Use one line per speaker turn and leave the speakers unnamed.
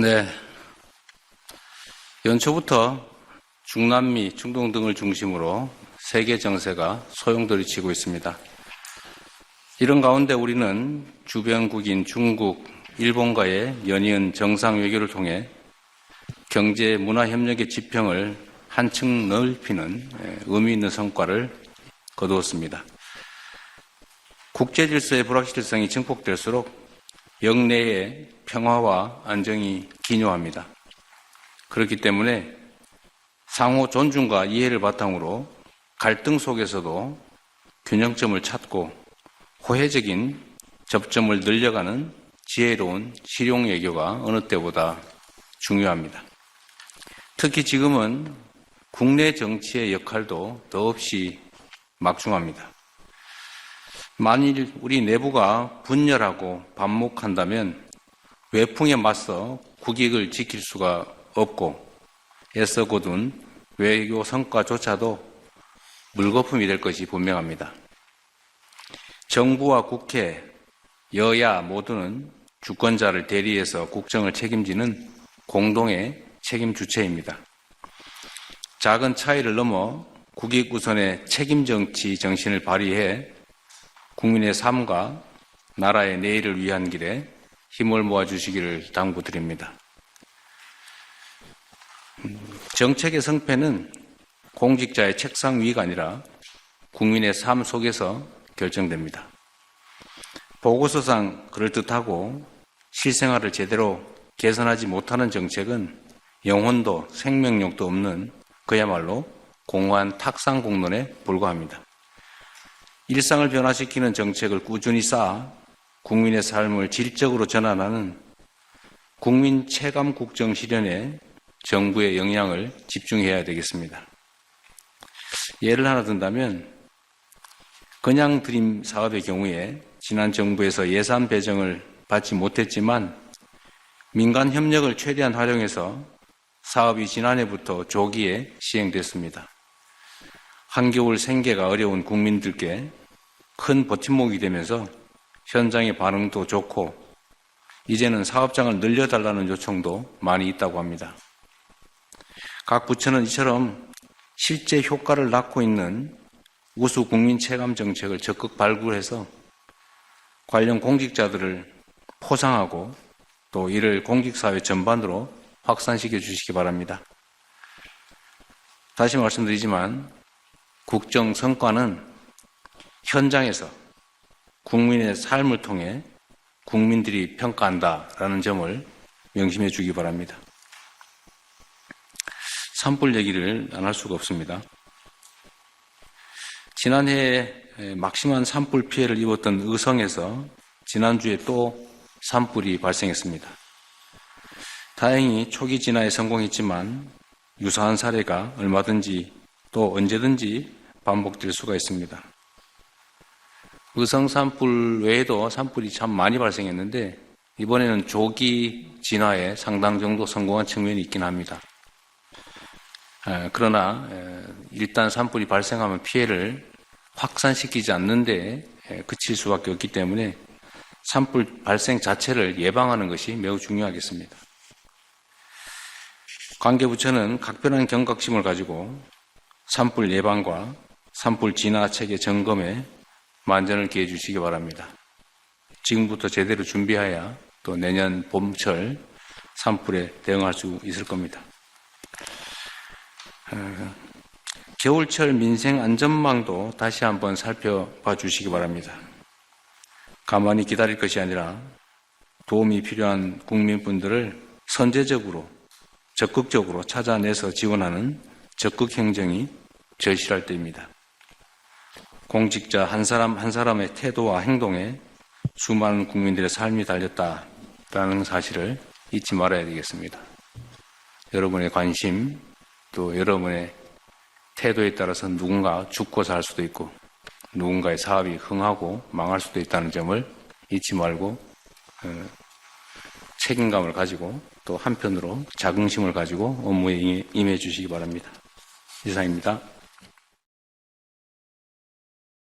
네. 연초부터 중남미, 중동 등을 중심으로 세계 정세가 소용돌이치고 있습니다. 이런 가운데 우리는 주변국인 중국, 일본과의 연이은 정상 외교를 통해 경제 문화 협력의 지평을 한층 넓히는 예, 의미 있는 성과를 거두었습니다. 국제 질서의 불확실성이 증폭될수록 영내의 평화와 안정이 기묘합니다. 그렇기 때문에 상호 존중과 이해를 바탕으로 갈등 속에서도 균형점을 찾고 호혜적인 접점을 늘려가는 지혜로운 실용 외교가 어느 때보다 중요합니다. 특히 지금은 국내 정치의 역할도 더없이 막중합니다. 만일 우리 내부가 분열하고 반목한다면 외풍에 맞서 국익을 지킬 수가 없고 애써 거둔 외교 성과조차도 물거품이 될 것이 분명합니다. 정부와 국회, 여야 모두는 주권자를 대리해서 국정을 책임지는 공동의 책임 주체입니다. 작은 차이를 넘어 국익 우선의 책임 정치 정신을 발휘해 국민의 삶과 나라의 내일을 위한 길에 힘을 모아 주시기를 당부드립니다. 정책의 성패는 공직자의 책상 위가 아니라 국민의 삶 속에서 결정됩니다. 보고서상 그럴듯하고 실생활을 제대로 개선하지 못하는 정책은 영혼도 생명력도 없는 그야말로 공허한 탁상 공론에 불과합니다. 일상을 변화시키는 정책을 꾸준히 쌓아 국민의 삶을 질적으로 전환하는 국민 체감 국정 실현에 정부의 역량을 집중해야 되겠습니다. 예를 하나 든다면 그냥 드림 사업의 경우에 지난 정부에서 예산 배정을 받지 못했지만 민간 협력을 최대한 활용해서 사업이 지난해부터 조기에 시행됐습니다. 한겨울 생계가 어려운 국민들께 큰 버팀목이 되면서 현장의 반응도 좋고 이제는 사업장을 늘려달라는 요청도 많이 있다고 합니다. 각 부처는 이처럼 실제 효과를 낳고 있는 우수 국민 체감 정책을 적극 발굴해서 관련 공직자들을 포상하고 또 이를 공직사회 전반으로 확산시켜 주시기 바랍니다. 다시 말씀드리지만 국정 성과는 현장에서 국민의 삶을 통해 국민들이 평가한다라는 점을 명심해 주기 바랍니다. 산불 얘기를 안 할 수가 없습니다. 지난해 막심한 산불 피해를 입었던 의성에서 지난주에 또 산불이 발생했습니다. 다행히 초기 진화에 성공했지만 유사한 사례가 얼마든지 또 언제든지 반복될 수가 있습니다. 의성 산불 외에도 산불이 참 많이 발생했는데 이번에는 조기 진화에 상당 정도 성공한 측면이 있긴 합니다. 그러나 일단 산불이 발생하면 피해를 확산시키지 않는데 그칠 수밖에 없기 때문에 산불 발생 자체를 예방하는 것이 매우 중요하겠습니다. 관계부처는 각별한 경각심을 가지고 산불 예방과 산불 진화 체계 점검에 만전을 기해 주시기 바랍니다. 지금부터 제대로 준비해야 또 내년 봄철 산불에 대응할 수 있을 겁니다. 어, 겨울철 민생 안전망도 다시 한번 살펴봐 주시기 바랍니다. 가만히 기다릴 것이 아니라 도움이 필요한 국민분들을 선제적으로 적극적으로 찾아내서 지원하는 적극 행정이 절실할 때입니다. 공직자 한 사람 한 사람의 태도와 행동에 수많은 국민들의 삶이 달렸다라는 사실을 잊지 말아야 되겠습니다. 여러분의 관심, 또 여러분의 태도에 따라서 누군가 죽고 살 수도 있고 누군가의 사업이 흥하고 망할 수도 있다는 점을 잊지 말고 어, 책임감을 가지고 또 한편으로 자긍심을 가지고 업무에 임해 주시기 바랍니다. 이상입니다.